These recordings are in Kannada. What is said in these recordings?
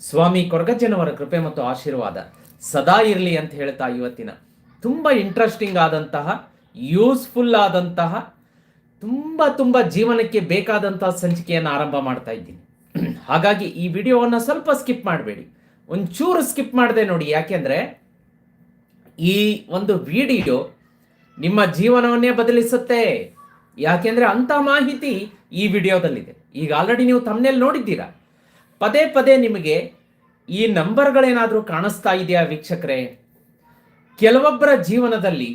ಸ್ವಾಮಿ ಕೊರಗಜ್ಜನವರ ಕೃಪೆ ಮತ್ತು ಆಶೀರ್ವಾದ ಸದಾ ಇರಲಿ ಅಂತ ಹೇಳ್ತಾ ಇವತ್ತಿನ ತುಂಬ ಇಂಟ್ರೆಸ್ಟಿಂಗ್ ಆದಂತಹ ಯೂಸ್ಫುಲ್ ಆದಂತಹ, ತುಂಬ ತುಂಬ ಜೀವನಕ್ಕೆ ಬೇಕಾದಂತಹ ಸಂಚಿಕೆಯನ್ನು ಆರಂಭ ಮಾಡ್ತಾ ಇದ್ದೀನಿ. ಹಾಗಾಗಿ ಈ ವಿಡಿಯೋವನ್ನು ಸ್ವಲ್ಪ ಸ್ಕಿಪ್ ಮಾಡಬೇಡಿ. ಒಂಚೂರು ಸ್ಕಿಪ್ ಮಾಡದೆ ನೋಡಿ ಯಾಕೆಂದರೆ ಈ ಒಂದು ವಿಡಿಯೋ ನಿಮ್ಮ ಜೀವನವನ್ನೇ ಬದಲಿಸುತ್ತೆ. ಯಾಕೆಂದರೆ ಅಂಥ ಮಾಹಿತಿ ಈ ವಿಡಿಯೋದಲ್ಲಿದೆ. ಈಗ ಆಲ್ರೆಡಿ ನೀವು ತಮ್ಮನೇಲಿ ನೋಡಿದ್ದೀರಾ. ಪದೇ ಪದೇ ನಿಮಗೆ ಈ ನಂಬರ್ಗಳೇನಾದರೂ ಕಾಣಿಸ್ತಾ ಇದೆಯಾ ವೀಕ್ಷಕರೇ? ಕೆಲವೊಬ್ಬರ ಜೀವನದಲ್ಲಿ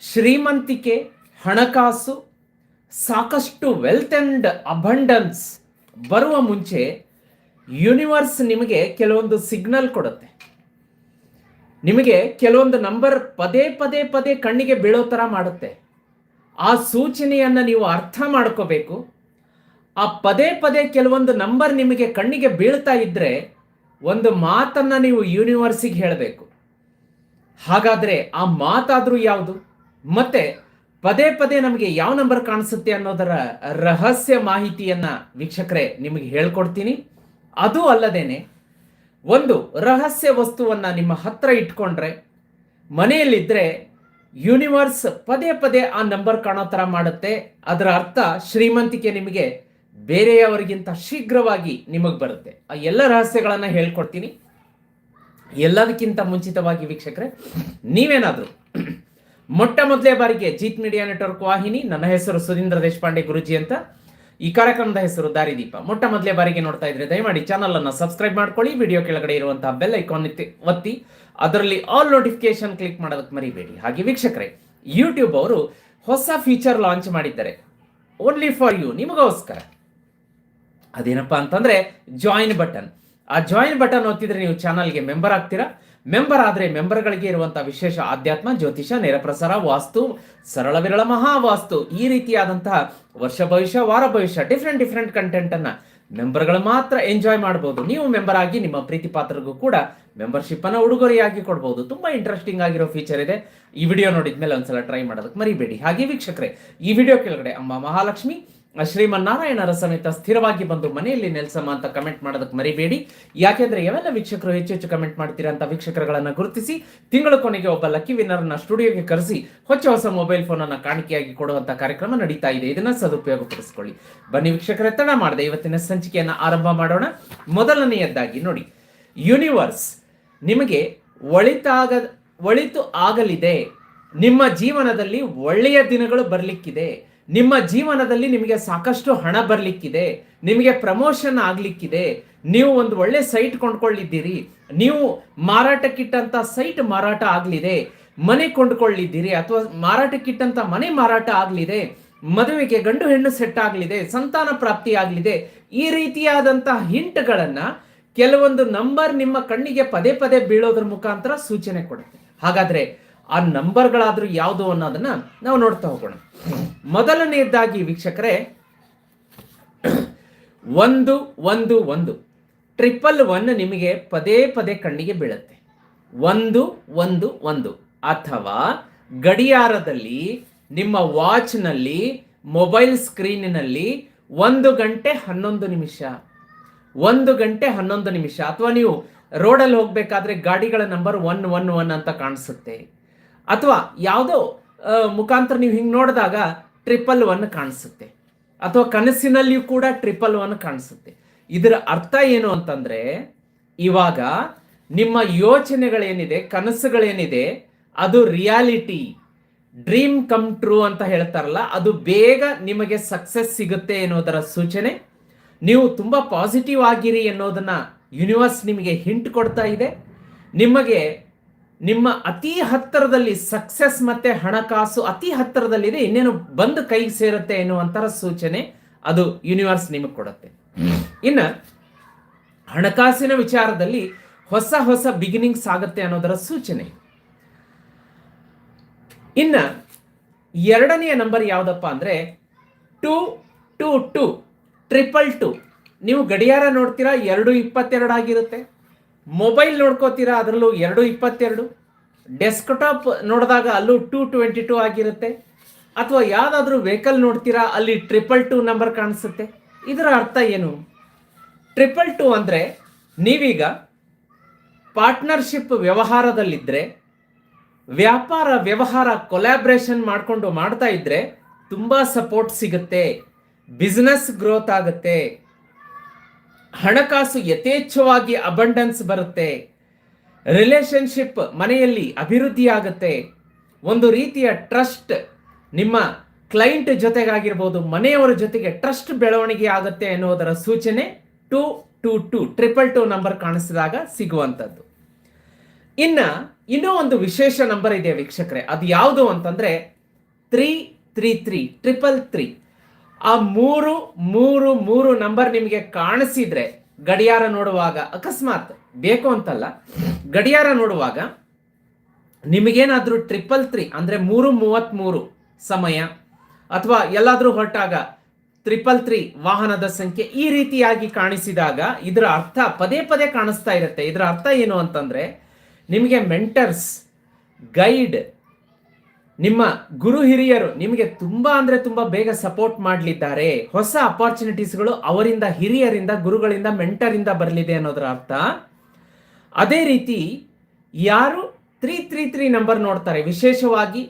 ಶ್ರೀಮಂತಿಕೆ, ಹಣಕಾಸು, ಸಾಕಷ್ಟು ವೆಲ್ತ್ ಅಂಡ್ ಅಬಂಡನ್ಸ್ ಬರುವ ಮುಂಚೆ ಯೂನಿವರ್ಸ್ ನಿಮಗೆ ಕೆಲವೊಂದು ಸಿಗ್ನಲ್ ಕೊಡುತ್ತೆ. ನಿಮಗೆ ಕೆಲವೊಂದು ನಂಬರ್ ಪದೇ ಪದೇ ಪದೇ ಕಣ್ಣಿಗೆ ಬೀಳೋ ಥರ ಮಾಡುತ್ತೆ. ಆ ಸೂಚನೆಯನ್ನು ನೀವು ಅರ್ಥ ಮಾಡ್ಕೋಬೇಕು. ಆ ಪದೇ ಪದೇ ಕೆಲವೊಂದು ನಂಬರ್ ನಿಮಗೆ ಕಣ್ಣಿಗೆ ಬೀಳ್ತಾ ಇದ್ರೆ ಒಂದು ಮಾತನ್ನ ನೀವು ಯೂನಿವರ್ಸಿಗೆ ಹೇಳಬೇಕು. ಹಾಗಾದ್ರೆ ಆ ಮಾತಾದರೂ ಯಾವುದು? ಮತ್ತೆ ಪದೇ ಪದೇ ನಮಗೆ ಯಾವ ನಂಬರ್ ಕಾಣಿಸುತ್ತೆ ಅನ್ನೋದರ ರಹಸ್ಯ ಮಾಹಿತಿಯನ್ನ ವೀಕ್ಷಕರೇ ನಿಮಗೆ ಹೇಳ್ಕೊಡ್ತೀನಿ. ಅದು ಅಲ್ಲದೇನೆ ಒಂದು ರಹಸ್ಯ ವಸ್ತುವನ್ನ ನಿಮ್ಮ ಹತ್ರ ಇಟ್ಕೊಂಡ್ರೆ ಮನೆಯಲ್ಲಿದ್ದರೆ ಯೂನಿವರ್ಸ್ ಪದೇ ಪದೇ ಆ ನಂಬರ್ ಕಾಣೋ ಥರ ಮಾಡುತ್ತೆ. ಅದರ ಅರ್ಥ ಶ್ರೀಮಂತಿಕೆ ನಿಮಗೆ ಬೇರೆಯವರಿಗಿಂತ ಶೀಘ್ರವಾಗಿ ನಿಮಗೆ ಬರುತ್ತೆ. ಆ ಎಲ್ಲ ರಹಸ್ಯಗಳನ್ನು ಹೇಳ್ಕೊಡ್ತೀನಿ. ಎಲ್ಲದಕ್ಕಿಂತ ಮುಂಚಿತವಾಗಿ ವೀಕ್ಷಕರೆ, ನೀವೇನಾದರೂ ಮೊಟ್ಟ ಮೊದಲೇ ಬಾರಿಗೆ ಜೀತ್ ಮೀಡಿಯಾ ನೆಟ್ವರ್ಕ್ ವಾಹಿನಿ, ನನ್ನ ಹೆಸರು ಸುಧೀಂದ್ರ ದೇಶಪಾಂಡೆ ಗುರುಜಿ ಅಂತ ಈ ಕಾರ್ಯಕ್ರಮದ ಹೆಸರು ದಾರಿದೀಪ. ಮೊಟ್ಟ ಮೊದಲೇ ಬಾರಿಗೆ ನೋಡ್ತಾ ಇದ್ರೆ ದಯಮಾಡಿ ಚಾನಲ್ ಅನ್ನು ಸಬ್ಸ್ಕ್ರೈಬ್ ಮಾಡ್ಕೊಳ್ಳಿ ವಿಡಿಯೋ ಕೆಳಗಡೆ ಇರುವಂತಹ ಬೆಲ್ ಐಕಾನ್ ಒತ್ತಿ, ಅದರಲ್ಲಿ ಆಲ್ ನೋಟಿಫಿಕೇಶನ್ ಕ್ಲಿಕ್ ಮಾಡೋದಕ್ಕೆ ಮರಿಬೇಡಿ. ಹಾಗೆ ವೀಕ್ಷಕರೇ ಯೂಟ್ಯೂಬ್ ಅವರು ಹೊಸ ಫೀಚರ್ ಲಾಂಚ್ ಮಾಡಿದ್ದಾರೆ. ಓನ್ಲಿ ಫಾರ್ ಯು ನಿಮಗೋಸ್ಕರ. ಅದೇನಪ್ಪ ಅಂತಂದ್ರೆ ಜಾಯಿನ್ ಬಟನ್ ಆ ಜಾಯಿನ್ ಬಟನ್ ಒತ್ತಿದ್ರೆ ನೀವು ಚಾನಲ್ಗೆ ಮೆಂಬರ್ ಆಗ್ತೀರಾ? ಮೆಂಬರ್ ಆದ್ರೆ ಮೆಂಬರ್ಗಳಿಗೆ ಇರುವಂಥ ವಿಶೇಷ ಆಧ್ಯಾತ್ಮ, ಜ್ಯೋತಿಷ ನೇರಪ್ರಸಾರ ವಾಸ್ತು, ಸರಳ ವಿರಳ ಮಹಾ ವಾಸ್ತು ಈ ರೀತಿಯಾದಂತಹ ವರ್ಷ ಭವಿಷ್ಯ, ವಾರ ಭವಿಷ್ಯ ಡಿಫ್ರೆಂಟ್ ಡಿಫ್ರೆಂಟ್ ಕಂಟೆಂಟ್ ಅನ್ನ ಮೆಂಬರ್ಗಳು ಮಾತ್ರ ಎಂಜಾಯ್ ಮಾಡಬಹುದು ನೀವು ಮೆಂಬರ್ ಆಗಿ ನಿಮ್ಮ ಪ್ರೀತಿ ಪಾತ್ರರಿಗೂ ಕೂಡ ಮೆಂಬರ್ಶಿಪ್ಪನ್ನು ಉಡುಗೊರೆಯಾಗಿ ಕೊಡಬಹುದು ತುಂಬಾ ಇಂಟ್ರೆಸ್ಟಿಂಗ್ ಆಗಿರೋ ಫೀಚರ್ ಇದೆ. ಈ ವಿಡಿಯೋ ನೋಡಿದ್ಮೇಲೆ ಒಂದ್ಸಲ ಟ್ರೈ ಮಾಡೋದಕ್ಕೆ ಮರಿಬೇಡಿ. ಹಾಗೆ ವೀಕ್ಷಕರೇ, ಈ ವಿಡಿಯೋ ಕೆಳಗಡೆ ಅಮ್ಮ ಮಹಾಲಕ್ಷ್ಮಿ ಶ್ರೀಮನ್ನಾರಾಯಣರ ಸಮೇತ ಸ್ಥಿರವಾಗಿ ಬಂದು ಮನೆಯಲ್ಲಿ ನೆಲೆಸಮ್ಮ ಅಂತ ಕಮೆಂಟ್ ಮಾಡೋದಕ್ಕೆ ಮರಿಬೇಡಿ. ಯಾಕೆಂದ್ರೆ ಯಾವೆಲ್ಲ ವೀಕ್ಷಕರು ಹೆಚ್ಚು ಹೆಚ್ಚು ಕಮೆಂಟ್ ಮಾಡ್ತೀರಾ ಅಂತ ವೀಕ್ಷಕರುಗಳನ್ನ ಗುರುತಿಸಿ, ತಿಂಗಳ ಕೊನೆಗೆ ಒಬ್ಬ ಲಕ್ಕಿ ವಿನ್ನರ್ನ ಸ್ಟುಡಿಯೋಗೆ ಕರೆಸಿ, ಹೊಚ್ಚ ಹೊಸ ಮೊಬೈಲ್ ಫೋನ್ ಕಾಣಿಕೆಯಾಗಿ ಕೊಡುವಂತ ಕಾರ್ಯಕ್ರಮ ನಡೀತಾ ಇದೆ. ಇದನ್ನ ಸದುಪಯೋಗಪಡಿಸಿಕೊಳ್ಳಿ. ಬನ್ನಿ ವೀಕ್ಷಕರ, ತಡ ಮಾಡಿದೆ ಇವತ್ತಿನ ಸಂಚಿಕೆಯನ್ನ ಆರಂಭ ಮಾಡೋಣ. ಮೊದಲನೆಯದ್ದಾಗಿ ನೋಡಿ. ಯೂನಿವರ್ಸ್ ನಿಮಗೆ ಒಳಿತಾಗ, ಒಳಿತು ಆಗಲಿದೆ. ನಿಮ್ಮ ಜೀವನದಲ್ಲಿ ಒಳ್ಳೆಯ ದಿನಗಳು ಬರಲಿಕ್ಕಿದೆ. ನಿಮ್ಮ ಜೀವನದಲ್ಲಿ ನಿಮಗೆ ಸಾಕಷ್ಟು ಹಣ ಬರಲಿಕ್ಕಿದೆ, ನಿಮಗೆ ಪ್ರಮೋಷನ್ ಆಗ್ಲಿಕ್ಕಿದೆ, ನೀವು ಒಂದು ಒಳ್ಳೆ ಸೈಟ್ ಕೊಂಡ್ಕೊಳ್ಳಿದ್ದೀರಿ, ನೀವು ಮಾರಾಟಕ್ಕಿಟ್ಟಂಥ ಸೈಟ್ ಮಾರಾಟ ಆಗಲಿದೆ, ಮನೆ ಕೊಂಡ್ಕೊಳ್ಳಿದ್ದೀರಿ ಅಥವಾ ಮಾರಾಟಕ್ಕಿಟ್ಟಂತ ಮನೆ ಮಾರಾಟ ಆಗಲಿದೆ, ಮದುವೆಗೆ ಗಂಡು ಹೆಣ್ಣು ಸೆಟ್ ಆಗಲಿದೆ, ಸಂತಾನ ಪ್ರಾಪ್ತಿ ಆಗಲಿದೆ, ಈ ರೀತಿಯಾದಂತಹ ಹಿಂಟ್ಗಳನ್ನು ಕೆಲವೊಂದು ನಂಬರ್ ನಿಮ್ಮ ಕಣ್ಣಿಗೆ ಪದೇ ಪದೇ ಬೀಳೋದ್ರ ಮುಖಾಂತರ ಸೂಚನೆ ಕೊಡುತ್ತೆ. ಹಾಗಾದ್ರೆ ಆ ನಂಬರ್ಗಳಾದರೂ ಯಾವುದು ಅನ್ನೋದನ್ನ ನಾವು ನೋಡ್ತಾ ಹೋಗೋಣ. ಮೊದಲನೆಯದಾಗಿ ವೀಕ್ಷಕರೇ, ಒಂದು ಒಂದು ಒಂದು. ಟ್ರಿಪಲ್ ಒನ್ ನಿಮಗೆ ಪದೇ ಪದೇ ಕಣ್ಣಿಗೆ ಬೀಳುತ್ತೆ. ಒಂದು ಒಂದು ಒಂದು. ಅಥವಾ ಗಡಿಯಾರದಲ್ಲಿ, ನಿಮ್ಮ ವಾಚ್ನಲ್ಲಿ, ಮೊಬೈಲ್ ಸ್ಕ್ರೀನಿನಲ್ಲಿ ಒಂದು ಗಂಟೆ ಹನ್ನೊಂದು ನಿಮಿಷ. ಒಂದು ಗಂಟೆ ಹನ್ನೊಂದು ನಿಮಿಷ. ಅಥವಾ ನೀವು ರೋಡಲ್ಲಿ ಹೋಗಬೇಕಾದ್ರೆ ಗಾಡಿಗಳ ನಂಬರ್ ಒನ್ ಒನ್ ಒನ್ ಅಂತ ಕಾಣಿಸುತ್ತೆ. ಅಥವಾ ಯಾವುದೋ ಮುಖಾಂತರ ನೀವು ಹಿಂಗೆ ನೋಡಿದಾಗ ಟ್ರಿಪಲ್ ಒನ್ ಕಾಣಿಸುತ್ತೆ. ಅಥವಾ ಕನಸಿನಲ್ಲಿಯೂ ಕೂಡ ಟ್ರಿಪಲ್ ಒನ್ ಕಾಣಿಸುತ್ತೆ. ಇದರ ಅರ್ಥ ಏನು ಅಂತಂದರೆ, ಇವಾಗ ನಿಮ್ಮ ಯೋಚನೆಗಳೇನಿದೆ, ಕನಸುಗಳೇನಿದೆ, ಅದು ರಿಯಾಲಿಟಿ ಡ್ರೀಮ್ ಕಮ್ ಟ್ರೂ ಅಂತ ಹೇಳ್ತಾರಲ್ಲ, ಅದು ಬೇಗ ನಿಮಗೆ ಸಕ್ಸಸ್ ಸಿಗುತ್ತೆ ಎನ್ನುವುದರ ಸೂಚನೆ. ನೀವು ತುಂಬ ಪಾಸಿಟಿವ್ ಆಗಿರಿ ಅನ್ನೋದನ್ನ ಯೂನಿವರ್ಸ್ ನಿಮಗೆ ಹಿಂಟ್ ಕೊಡ್ತಾ ಇದೆ. ನಿಮಗೆ ನಿಮ್ಮ ಅತಿ ಹತ್ತಿರದಲ್ಲಿ ಸಕ್ಸಸ್ ಮತ್ತೆ ಹಣಕಾಸು ಅತಿ ಹತ್ತಿರದಲ್ಲಿದೆ, ಇನ್ನೇನು ಬಂದು ಕೈಗೆ ಸೇರುತ್ತೆ ಎನ್ನುವಂತರ ಸೂಚನೆ ಅದು ಯೂನಿವರ್ಸ್ ನಿಮಗೆ ಕೊಡುತ್ತೆ. ಇನ್ನು ಹಣಕಾಸಿನ ವಿಚಾರದಲ್ಲಿ ಹೊಸ ಹೊಸ ಬಿಗಿನಿಂಗ್ಸ್ ಆಗುತ್ತೆ ಅನ್ನೋದರ ಸೂಚನೆ. ಇನ್ನ ಎರಡನೆಯ ನಂಬರ್ ಯಾವುದಪ್ಪ ಅಂದ್ರೆ two two two triple two ನೀವು ಗಡಿಯಾರ ನೋಡ್ತೀರಾ, ಎರಡು ಇಪ್ಪತ್ತೆರಡು ಆಗಿರುತ್ತೆ. ಮೊಬೈಲ್ ನೋಡ್ಕೋತೀರಾ? ಅದರಲ್ಲೂ ಎರಡು ಇಪ್ಪತ್ತೆರಡು. ಡೆಸ್ಕ್ಟಾಪ್ ನೋಡಿದಾಗ ಅಲ್ಲೂ ಟೂ ಟ್ವೆಂಟಿ ಟೂ ಆಗಿರುತ್ತೆ. ಅಥವಾ ಯಾವುದಾದ್ರೂ ವೆಹಿಕಲ್ ನೋಡ್ತೀರಾ, ಅಲ್ಲಿ ಟ್ರಿಪಲ್ ಟೂ ನಂಬರ್ ಕಾಣಿಸುತ್ತೆ. ಇದರ ಅರ್ಥ ಏನು? ಟ್ರಿಪಲ್ ಟೂ ಅಂದರೆ ನೀವೀಗ ಪಾರ್ಟ್ನರ್ಶಿಪ್ ವ್ಯವಹಾರದಲ್ಲಿದ್ದರೆ ವ್ಯಾಪಾರ ವ್ಯವಹಾರ ಕೊಲ್ಯಾಬ್ರೇಷನ್ ಮಾಡಿಕೊಂಡು ಮಾಡ್ತಾ ಇದ್ದರೆ ತುಂಬ ಸಪೋರ್ಟ್ ಸಿಗುತ್ತೆ. ಬಿಸ್ನೆಸ್ ಗ್ರೋತ್ ಆಗುತ್ತೆ. ಹಣಕಾಸು ಯಥೇಚ್ಛವಾಗಿ ಅಬಂಡೆನ್ಸ್ ಬರುತ್ತೆ. ರಿಲೇಶನ್ಶಿಪ್ ಮನೆಯಲ್ಲಿ ಅಭಿವೃದ್ಧಿ ಆಗುತ್ತೆ ಒಂದು ರೀತಿಯ ಟ್ರಸ್ಟ್ ನಿಮ್ಮ ಕ್ಲೈಂಟ್ ಜೊತೆಗಾಗಿರ್ಬೋದು, ಮನೆಯವರ ಜೊತೆಗೆ ಟ್ರಸ್ಟ್ ಬೆಳವಣಿಗೆ ಆಗುತ್ತೆ ಎನ್ನುವುದರ ಸೂಚನೆ two two two triple two number ಕಾಣಿಸಿದಾಗ ಸಿಗುವಂಥದ್ದು. ಇನ್ನ ಇನ್ನೂ ಒಂದು ವಿಶೇಷ ನಂಬರ್ ಇದೆ ವೀಕ್ಷಕರೇ. ಅದು ಯಾವುದು ಅಂತಂದ್ರೆ three three three triple three ಆ ಮೂರು ಮೂರು ಮೂರು ನಂಬರ್ ನಿಮಗೆ ಕಾಣಿಸಿದ್ರೆ ಗಡಿಯಾರ ನೋಡುವಾಗ, ಅಕಸ್ಮಾತ್ ಬೇಕು ಅಂತಲ್ಲ, ಗಡಿಯಾರ ನೋಡುವಾಗ ನಿಮಗೇನಾದರೂ ಟ್ರಿಪಲ್ ತ್ರೀ ಅಂದ್ರೆ ಮೂರು ಮೂವತ್ತ್ಮೂರು ಸಮಯ ಅಥವಾ ಎಲ್ಲಾದ್ರೂ ಹೊರಟಾಗ ತ್ರಿಪಲ್ ತ್ರೀ ವಾಹನದ ಸಂಖ್ಯೆ ಈ ರೀತಿಯಾಗಿ ಕಾಣಿಸಿದಾಗ ಇದರ ಅರ್ಥ ಪದೇ ಪದೇ ಕಾಣಿಸ್ತಾ ಇರುತ್ತೆ. ಇದರ ಅರ್ಥ ಏನು ಅಂತಂದ್ರೆ ನಿಮಗೆ ಮೆಂಟರ್ಸ್ ಗೈಡ್ ನಿಮ್ಮ ಗುರು ಹಿರಿಯರು ನಿಮಗೆ ತುಂಬಾ ಅಂದ್ರೆ ತುಂಬಾ ಬೇಗ ಸಪೋರ್ಟ್ ಮಾಡಲಿದ್ದಾರೆ. ಹೊಸ ಅಪಾರ್ಚುನಿಟೀಸ್ಗಳು ಅವರಿಂದ ಹಿರಿಯರಿಂದ, ಗುರುಗಳಿಂದ ಮೆಂಟರಿಂದ ಬರಲಿದೆ ಅನ್ನೋದರ ಅರ್ಥ. ಅದೇ ರೀತಿ ಯಾರು ತ್ರೀ ತ್ರೀ ತ್ರೀ ನಂಬರ್ ನೋಡ್ತಾರೆ. ವಿಶೇಷವಾಗಿ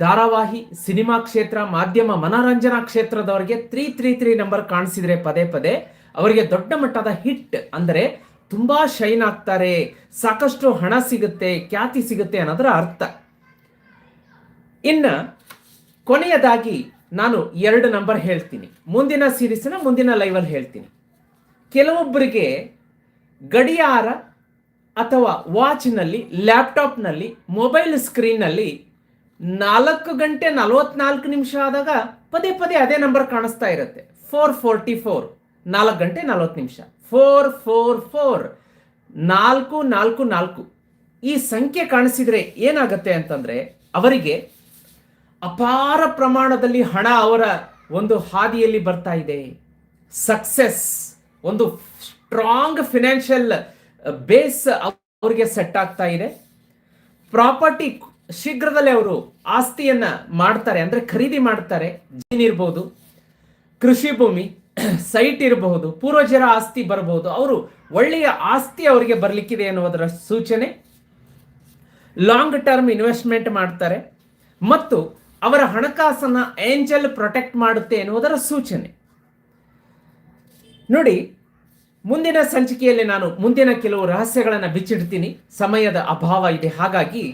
ಧಾರಾವಾಹಿ, ಸಿನಿಮಾ ಕ್ಷೇತ್ರ, ಮಾಧ್ಯಮ, ಮನೋರಂಜನಾ ಕ್ಷೇತ್ರದವರಿಗೆ ತ್ರೀ ತ್ರೀ ತ್ರೀ ನಂಬರ್ ಕಾಣಿಸಿದ್ರೆ ಪದೇ ಪದೇ ಅವರಿಗೆ ದೊಡ್ಡ ಮಟ್ಟದ ಹಿಟ್ ಅಂದರೆ ತುಂಬಾ ಶೈನ್ ಆಗ್ತಾರೆ. ಸಾಕಷ್ಟು ಹಣ ಸಿಗುತ್ತೆ, ಖ್ಯಾತಿ ಸಿಗುತ್ತೆ ಅನ್ನೋದರ ಅರ್ಥ. ಇನ್ನ ಕೊನೆಯದಾಗಿ ನಾನು ಎರಡು ನಂಬರ್ ಹೇಳ್ತೀನಿ. ಮುಂದಿನ ಸೀರೀಸ್ನ ಮುಂದಿನ ಲೈವಲ್ಲಿ ಹೇಳ್ತೀನಿ. ಕೆಲವೊಬ್ಬರಿಗೆ ಗಡಿಯಾರ ಅಥವಾ ವಾಚ್ನಲ್ಲಿ ಲ್ಯಾಪ್ಟಾಪ್ನಲ್ಲಿ ಮೊಬೈಲ್ ಸ್ಕ್ರೀನ್ನಲ್ಲಿ ನಾಲ್ಕು ಗಂಟೆ ನಲವತ್ನಾಲ್ಕು ನಿಮಿಷ ಆದಾಗ ಪದೇ ಪದೇ ಅದೇ ನಂಬರ್ ಕಾಣಿಸ್ತಾ ಇರುತ್ತೆ. ಫೋರ್ ಫೋರ್ಟಿ ಫೋರ್ ನಾಲ್ಕು ಗಂಟೆ ನಲವತ್ತು ನಿಮಿಷ. ಫೋರ್ ಫೋರ್ ಫೋರ್ ನಾಲ್ಕು ನಾಲ್ಕು ನಾಲ್ಕು. ಈ ಸಂಖ್ಯೆ ಕಾಣಿಸಿದ್ರೆ ಏನಾಗುತ್ತೆ ಅಂತಂದ್ರೆ ಅವರಿಗೆ ಅಪಾರ ಪ್ರಮಾಣದಲ್ಲಿ ಹಣ ಅವರ ಒಂದು ಹಾದಿಯಲ್ಲಿ ಬರ್ತಾ ಇದೆ. ಸಕ್ಸೆಸ್ ಒಂದು ಸ್ಟ್ರಾಂಗ್ ಫಿನಾನ್ಷಿಯಲ್ ಬೇಸ್ ಅವರಿಗೆ ಸೆಟ್ ಆಗ್ತಾ ಇದೆ. ಪ್ರಾಪರ್ಟಿ ಶೀಘ್ರದಲ್ಲೇ ಅವರು ಆಸ್ತಿಯನ್ನ ಮಾಡ್ತಾರೆ, ಅಂದ್ರೆ ಖರೀದಿ ಮಾಡ್ತಾರೆ. ಜೀನ್ ಇರ್ಬೋದು, ಕೃಷಿ ಭೂಮಿ ಸೈಟ್ ಇರಬಹುದು ಪೂರ್ವಜರ ಆಸ್ತಿ ಬರಬಹುದು ಅವರು ಒಳ್ಳೆಯ ಆಸ್ತಿ ಅವರಿಗೆ ಬರಲಿಕ್ಕಿದೆ ಎನ್ನುವುದರ ಸೂಚನೆ. ಲಾಂಗ್ ಟರ್ಮ್ ಇನ್ವೆಸ್ಟ್ಮೆಂಟ್ ಮಾಡ್ತಾರೆ. ಮತ್ತು ಅವರ ಹಣಕಾಸನ್ನ ಏಂಜಲ್ ಪ್ರೊಟೆಕ್ಟ್ ಮಾಡುತ್ತೆ ಎನ್ನುವುದರ ಸೂಚನೆ. ನೋಡಿ, ಮುಂದಿನ ಸಂಚಿಕೆಯಲ್ಲಿ ನಾನು ಮುಂದಿನ ಕೆಲವು ರಹಸ್ಯಗಳನ್ನು ಬಿಚ್ಚಿಡ್ತೀನಿ. ಸಮಯದ ಅಭಾವ ಇದೆ. ಹಾಗಾಗಿ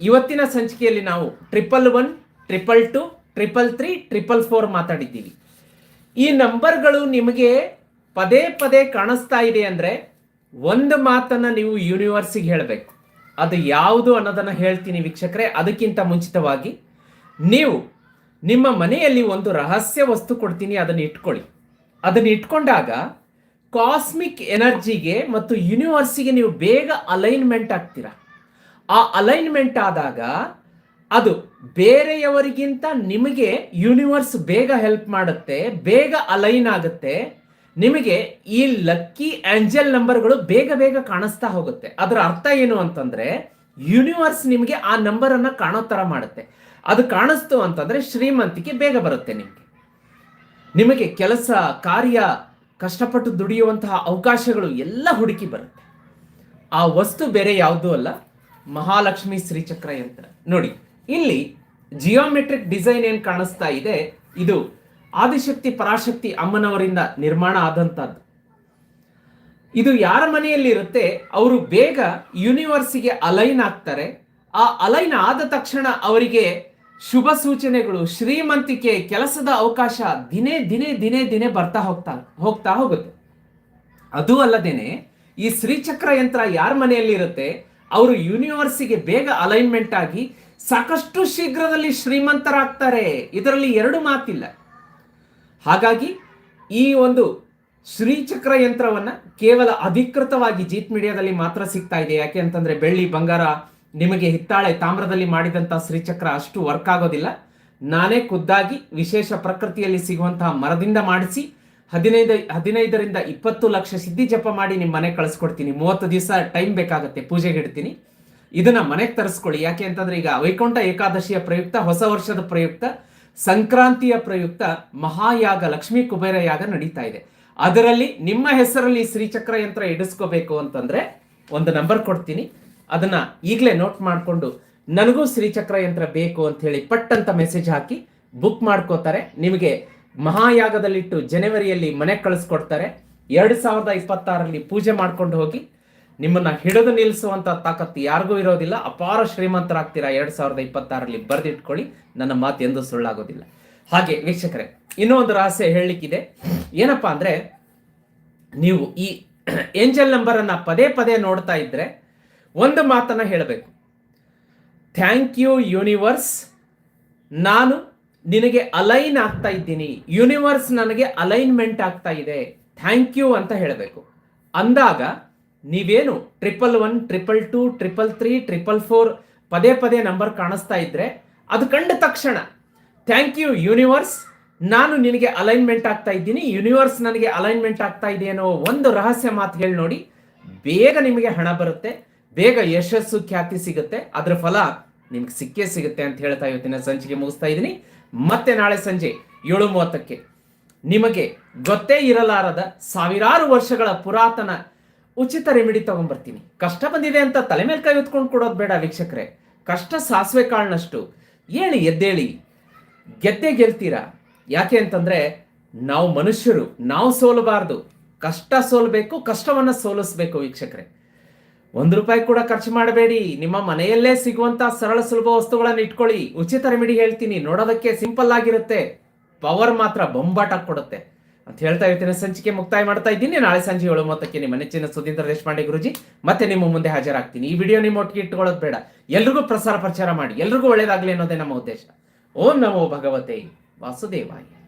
ಇವತ್ತಿನ ಸಂಚಿಕೆಯಲ್ಲಿ ನಾವು triple one triple two triple three triple four ಮಾತಾಡಿದ್ದೀವಿ. ಈ ನಂಬರ್ಗಳು ನಿಮಗೆ ಪದೇ ಪದೇ ಕಾಣಿಸ್ತಾ ಇದೆ ಅಂದರೆ ಒಂದು ಮಾತನ್ನು ನೀವು ಯೂನಿವರ್ಸಿಗೆ ಹೇಳಬೇಕು. ಅದು ಯಾವುದು ಅನ್ನೋದನ್ನು ಹೇಳ್ತೀನಿ ವೀಕ್ಷಕರೇ. ಅದಕ್ಕಿಂತ ಮುಂಚಿತವಾಗಿ ನೀವು ನಿಮ್ಮ ಮನೆಯಲ್ಲಿ ಒಂದು ರಹಸ್ಯ ವಸ್ತು ಕೊಡ್ತೀನಿ, ಅದನ್ನು ಇಟ್ಕೊಳ್ಳಿ. ಅದನ್ನು ಇಟ್ಕೊಂಡಾಗ ಕಾಸ್ಮಿಕ್ ಎನರ್ಜಿಗೆ ಮತ್ತು ಯೂನಿವರ್ಸಿಗೆ ನೀವು ಬೇಗ ಅಲೈನ್ಮೆಂಟ್ ಆಗ್ತೀರಾ. ಆ ಅಲೈನ್ಮೆಂಟ್ ಆದಾಗ ಅದು ಬೇರೆಯವರಿಗಿಂತ ನಿಮಗೆ ಯೂನಿವರ್ಸ್ ಬೇಗ ಹೆಲ್ಪ್ ಮಾಡುತ್ತೆ, ಬೇಗ ಅಲೈನ್ ಆಗುತ್ತೆ, ನಿಮಗೆ ಈ ಲಕ್ಕಿ ಆಂಜಲ್ ನಂಬರ್ಗಳು ಬೇಗ ಬೇಗ ಕಾಣಿಸ್ತಾ ಹೋಗುತ್ತೆ. ಅದರ ಅರ್ಥ ಏನು ಅಂತಂದ್ರೆ ಯೂನಿವರ್ಸ್ ನಿಮಗೆ ಆ ನಂಬರ್ ಅನ್ನ ಕಾಣೋ ಥರ ಮಾಡುತ್ತೆ. ಅದು ಕಾಣಿಸ್ತು ಅಂತಂದ್ರೆ ಶ್ರೀಮಂತಿಕೆ ಬೇಗ ಬರುತ್ತೆ ನಿಮಗೆ. ನಿಮಗೆ ಕೆಲಸ, ಕಾರ್ಯ, ಕಷ್ಟಪಟ್ಟು ದುಡಿಯುವಂತಹ ಅವಕಾಶಗಳು ಎಲ್ಲ ಹುಡುಕಿ ಬರುತ್ತೆ. ಆ ವಸ್ತು ಬೇರೆ ಯಾವುದೂ ಅಲ್ಲ, ಮಹಾಲಕ್ಷ್ಮಿ ಶ್ರೀಚಕ್ರ ಯಂತ್ರ. ನೋಡಿ, ಇಲ್ಲಿ ಜಿಯೋಮೆಟ್ರಿಕ್ ಡಿಸೈನ್ ಏನು ಕಾಣಿಸ್ತಾ ಇದೆ, ಇದು ಆದಿಶಕ್ತಿ, ಪರಾಶಕ್ತಿ ಅಮ್ಮನವರಿಂದ ನಿರ್ಮಾಣ ಆದಂಥದ್ದು ಇದು ಯಾರ ಮನೆಯಲ್ಲಿ ಇರುತ್ತೆ, ಅವರು ಬೇಗ ಯೂನಿವರ್ಸಿಗೆ ಅಲೈನ್ ಆಗ್ತಾರೆ. ಆ ಅಲೈನ್ ಆದ ತಕ್ಷಣ ಅವರಿಗೆ ಶುಭ ಸೂಚನೆಗಳು, ಶ್ರೀಮಂತಿಕೆ, ಕೆಲಸದ ಅವಕಾಶ ದಿನೇ ದಿನೇ ದಿನೇ ದಿನೇ ಬರ್ತಾ ಹೋಗ್ತಾ ಹೋಗ್ತಾ ಹೋಗುತ್ತೆ. ಅದು ಅಲ್ಲದೇನೆ, ಈ ಶ್ರೀಚಕ್ರ ಯಂತ್ರ ಯಾರ ಮನೆಯಲ್ಲಿ ಇರುತ್ತೆ, ಅವರು ಯೂನಿವರ್ಸಿಗೆ ಬೇಗ ಅಲೈನ್ಮೆಂಟ್ ಆಗಿ ಸಾಕಷ್ಟು ಶೀಘ್ರದಲ್ಲಿ ಶ್ರೀಮಂತರಾಗ್ತಾರೆ. ಇದರಲ್ಲಿ ಎರಡು ಮಾತಿಲ್ಲ. ಹಾಗಾಗಿ, ಈ ಒಂದು ಶ್ರೀಚಕ್ರ ಯಂತ್ರವನ್ನ ಕೇವಲ ಅಧಿಕೃತವಾಗಿ ಜೀತ್ ಮೀಡಿಯಾದಲ್ಲಿ ಮಾತ್ರ ಸಿಗ್ತಾ ಇದೆ. ಯಾಕೆ ಅಂತಂದ್ರೆ, ಬೆಳ್ಳಿ ಬಂಗಾರ ನಿಮಗೆ ಹಿತ್ತಾಳೆ ತಾಮ್ರದಲ್ಲಿ ಮಾಡಿದಂಥ ಶ್ರೀಚಕ್ರ ಅಷ್ಟು ವರ್ಕ್ ಆಗೋದಿಲ್ಲ. ನಾನೇ ಖುದ್ದಾಗಿ ವಿಶೇಷ ಪ್ರಕೃತಿಯಲ್ಲಿ ಸಿಗುವಂತಹ ಮರದಿಂದ ಮಾಡಿಸಿ ಹದಿನೈದು, ಹದಿನೈದರಿಂದ ಇಪ್ಪತ್ತು ಲಕ್ಷ ಸಿದ್ಧಿ ಜಪ ಮಾಡಿ ನಿಮ್ಮ ಮನೆಗೆ ಕಳಿಸ್ಕೊಡ್ತೀನಿ. ಮೂವತ್ತು ದಿವಸ ಟೈಮ್ ಬೇಕಾಗುತ್ತೆ, ಪೂಜೆಗೆ ಇಡ್ತೀನಿ. ಇದನ್ನ ಮನೆಗೆ ತರಿಸ್ಕೊಳ್ಳಿ. ಯಾಕೆ ಅಂತಂದ್ರೆ ಈಗ ವೈಕುಂಠ ಏಕಾದಶಿಯ ಪ್ರಯುಕ್ತ, ಹೊಸ ವರ್ಷದ ಪ್ರಯುಕ್ತ, ಸಂಕ್ರಾಂತಿಯ ಪ್ರಯುಕ್ತ ಮಹಾಯಾಗ, ಲಕ್ಷ್ಮೀ ಕುಬೇರ ಯಾಗ ನಡೀತಾ ಇದೆ. ಅದರಲ್ಲಿ ನಿಮ್ಮ ಹೆಸರಲ್ಲಿ ಶ್ರೀಚಕ್ರ ಯಂತ್ರ ಇಡಿಸ್ಕೋಬೇಕು ಅಂತಂದ್ರೆ ಒಂದು ನಂಬರ್ ಕೊಡ್ತೀನಿ. ಅದನ್ನ ಈಗಲೇ ನೋಟ್ ಮಾಡಿಕೊಂಡು ನನಗೂ ಶ್ರೀಚಕ್ರ ಯಂತ್ರ ಬೇಕು ಅಂತ ಹೇಳಿ ಪಟ್ ಅಂತ ಮೆಸೇಜ್ ಹಾಕಿ ಬುಕ್ ಮಾಡ್ಕೋತಾರೆ. ನಿಮಗೆ ಮಹಾಯಾಗದಲ್ಲಿಟ್ಟು ಜನವರಿಯಲ್ಲಿ ಮನೆ ಕಳಿಸ್ಕೊಡ್ತಾರೆ. ಎರಡು ಸಾವಿರದ ಇಪ್ಪತ್ತಾರರಲ್ಲಿ ಪೂಜೆ ಮಾಡ್ಕೊಂಡು ಹೋಗಿ ನಿಮ್ಮನ್ನ ಹಿಡಿದು ನಿಲ್ಲಿಸುವಂತ ತಾಕತ್ತು ಯಾರಿಗೂ ಇರೋದಿಲ್ಲ. ಅಪಾರ ಶ್ರೀಮಂತರಾಗ್ತೀರಾ ಎರಡ್ ಸಾವಿರದ ಇಪ್ಪತ್ತಾರರಲ್ಲಿ ಬರೆದಿಟ್ಕೊಳ್ಳಿ. ನನ್ನ ಮಾತು ಎಂದು ಸುಳ್ಳಾಗೋದಿಲ್ಲ. ಹಾಗೆ ವೀಕ್ಷಕರೇ, ಇನ್ನೂ ಒಂದು ರಹಸ್ಯ ಹೇಳಲಿಕ್ಕಿದೆ. ಏನಪ್ಪಾ ಅಂದ್ರೆ ನೀವು ಈ ಏಂಜಲ್ ನಂಬರ್ ಅನ್ನ ಪದೇ ಪದೇ ನೋಡ್ತಾ ಇದ್ರೆ ಒಂದು ಮಾತನ್ನು ಹೇಳಬೇಕು. ಥ್ಯಾಂಕ್ ಯು ಯೂನಿವರ್ಸ್ ನಾನು ನಿನಗೆ ಅಲೈನ್ ಆಗ್ತಾ ಇದ್ದೀನಿ. ಯೂನಿವರ್ಸ್ ನನಗೆ ಅಲೈನ್ಮೆಂಟ್ ಆಗ್ತಾ ಇದೆ. ಥ್ಯಾಂಕ್ ಯು ಅಂತ ಹೇಳಬೇಕು. ಅಂದಾಗ ನೀವೇನು triple one triple two triple three triple four ಪದೇ ಪದೇ ನಂಬರ್ ಕಾಣಿಸ್ತಾ ಇದ್ರೆ ಅದು ಕಂಡ ತಕ್ಷಣ ಥ್ಯಾಂಕ್ ಯು ಯೂನಿವರ್ಸ್ ನಾನು ನಿನಗೆ ಅಲೈನ್ಮೆಂಟ್ ಆಗ್ತಾ ಇದ್ದೀನಿ. ಯೂನಿವರ್ಸ್ ನನಗೆ ಅಲೈನ್ಮೆಂಟ್ ಆಗ್ತಾ ಇದೆ ಅನ್ನೋ ಒಂದು ರಹಸ್ಯ ಮಾತು ಹೇಳಿ ನೋಡಿ. ಬೇಗ ನಿಮಗೆ ಹಣ ಬರುತ್ತೆ. ಬೇಗ ಯಶಸ್ಸು ಖ್ಯಾತಿ ಸಿಗುತ್ತೆ. ಅದರ ಫಲ ನಿಮ್ಗೆ ಸಿಕ್ಕೇ ಸಿಗುತ್ತೆ ಅಂತ ಹೇಳ್ತಾ ಇವತ್ತಿನ ಸಂಚಿಕೆ ಮುಗಿಸ್ತಾ ಇದ್ದೀನಿ. ಮತ್ತೆ ನಾಳೆ ಸಂಜೆ ಏಳು ಮೂವತ್ತಕ್ಕೆ ನಿಮಗೆ ಗೊತ್ತೇ ಇರಲಾರದ ಸಾವಿರಾರು ವರ್ಷಗಳ ಪುರಾತನ ಉಚಿತ ರೆಮಿಡಿ ತಗೊಂಡ್ಬರ್ತೀನಿ ಕಷ್ಟ ಬಂದಿದೆ ಅಂತ ತಲೆ ಮೇಲೆ ಕೈ ಹೊತ್ಕೊಂಡು ಕೊಡೋದು ಬೇಡ ವೀಕ್ಷಕರೇ. ಕಷ್ಟ ಸಾಸಿವೆ ಕಾಳನಷ್ಟು. ಹೇಳಿ ಎದ್ದೇಳಿ ಗೆದ್ದೆ ಗೆಲ್ತೀರಾ? ಯಾಕೆ ಅಂತಂದ್ರೆ ನಾವು ಮನುಷ್ಯರು, ನಾವು ಸೋಲಬಾರ್ದು. ಕಷ್ಟ ಸೋಲಬೇಕು, ಕಷ್ಟವನ್ನ ಸೋಲಿಸ್ಬೇಕು ವೀಕ್ಷಕರೇ. ಒಂದು ರೂಪಾಯಿ ಕೂಡ ಖರ್ಚು ಮಾಡಬೇಡಿ. ನಿಮ್ಮ ಮನೆಯಲ್ಲೇ ಸಿಗುವಂತ ಸರಳ ಸುಲಭ ವಸ್ತುಗಳನ್ನು ಇಟ್ಕೊಳ್ಳಿ. ಉಚಿತ ರೆಮಿಡಿ ಹೇಳ್ತೀನಿ. ನೋಡೋದಕ್ಕೆ ಸಿಂಪಲ್ ಆಗಿರುತ್ತೆ. ಪವರ್ ಮಾತ್ರ ಬೊಂಬಾಟ ಕೊಡುತ್ತೆ. ಅಂತ ಹೇಳ್ತಾ ಇರ್ತೀನಿ. ಸಂಚಿಕೆ ಮುಕ್ತಾಯ ಮಾಡ್ತಾ ಇದ್ದೀನಿ. ನಾಳೆ ಸಂಜೆ ಏಳು ಮೂವತ್ತಕ್ಕೆ ನಿಮ್ಮ ನೆಚ್ಚಿನ ಸುಧೀಂದ್ರ ದೇಶಪಾಂಡೆ ಗುರುಜಿ ಮತ್ತೆ ನಿಮ್ಮ ಮುಂದೆ ಹಾಜರಾಗ್ತೀನಿ. ಈ ವಿಡಿಯೋ ನಿಮ್ಮ ಒಟ್ಟಿಗೆ ಇಟ್ಕೊಳ್ಳೋದು ಬೇಡ. ಎಲ್ರಿಗೂ ಪ್ರಸಾರ ಪ್ರಚಾರ ಮಾಡಿ. ಎಲ್ರಿಗೂ ಒಳ್ಳೇದಾಗಲಿ ಅನ್ನೋದೇ ನಮ್ಮ ಉದ್ದೇಶ. ಓಂ ನಮೋ ಭಗವತೆ ವಾಸುದೇವಾಯ.